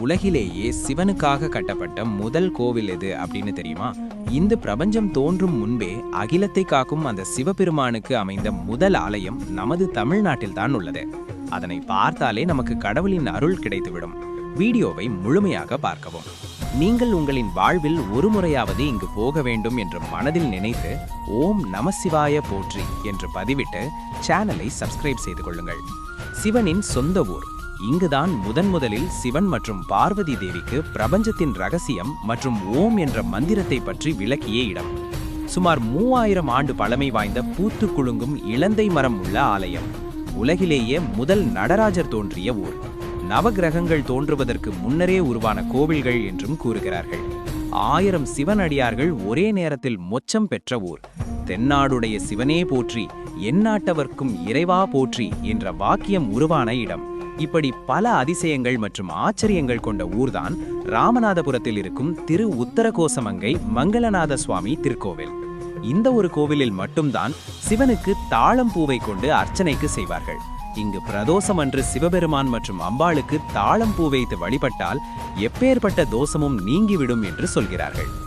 உலகிலேயே சிவனுக்காக கட்டப்பட்ட முதல் கோவில் எது அப்படின்னு தெரியுமா? இந்த பிரபஞ்சம் தோன்றும் முன்பே அகிலத்தை காக்கும் அந்த சிவபெருமானுக்கு அமைந்த முதல் ஆலயம் நமது தமிழ்நாட்டில் தான் உள்ளது. அதனை பார்த்தாலே நமக்கு கடவுளின் அருள் கிடைத்துவிடும். வீடியோவை முழுமையாக பார்க்கவும். நீங்கள் உங்களின் வாழ்வில் ஒரு முறையாவது இங்கு போக வேண்டும் என்று மனதில் நினைத்து ஓம் நமசிவாய போற்றி என்று பதிவிட்டு சேனலை சப்ஸ்கிரைப் செய்து கொள்ளுங்கள். சிவனின் சொந்த ஊர் இங்குதான் முதன் முதலில் சிவன் மற்றும் பார்வதி தேவிக்கு பிரபஞ்சத்தின் ரகசியம் மற்றும் ஓம் என்ற மந்திரத்தை பற்றி விளக்கிய இடம். சுமார் மூவாயிரம் ஆண்டு பழமை வாய்ந்த பூத்து குலுங்கும் இலந்தை மரம் உள்ள ஆலயம். உலகிலேயே முதல் நடராஜர் தோன்றிய ஊர். நவகிரகங்கள் தோன்றுவதற்கு முன்னரே உருவான கோவில்கள் என்றும் கூறுகிறார்கள். ஆயிரம் சிவனடியார்கள் ஒரே நேரத்தில் மொச்சம் பெற்ற ஊர். தென்னாடுடைய சிவனே போற்றி எந்நாட்டவர்க்கும் இறைவா போற்றி என்ற வாக்கியம் உருவான இடம். இப்படி பல அதிசயங்கள் மற்றும் ஆச்சரியங்கள் கொண்ட ஊர்தான் ராமநாதபுரத்தில் இருக்கும் திரு உத்தரகோசமங்கை மங்களநாத சுவாமி திருக்கோவில். இந்த ஒரு கோவிலில் மட்டும்தான் சிவனுக்கு தாளம் பூவை கொண்டு அர்ச்சனைக்கு செய்வார்கள். இங்கு பிரதோஷம் அன்று சிவபெருமான் மற்றும் அம்பாளுக்கு தாளம் பூ வைத்து வழிபட்டால் எப்பேற்பட்ட தோஷமும் நீங்கிவிடும் என்று சொல்கிறார்கள்.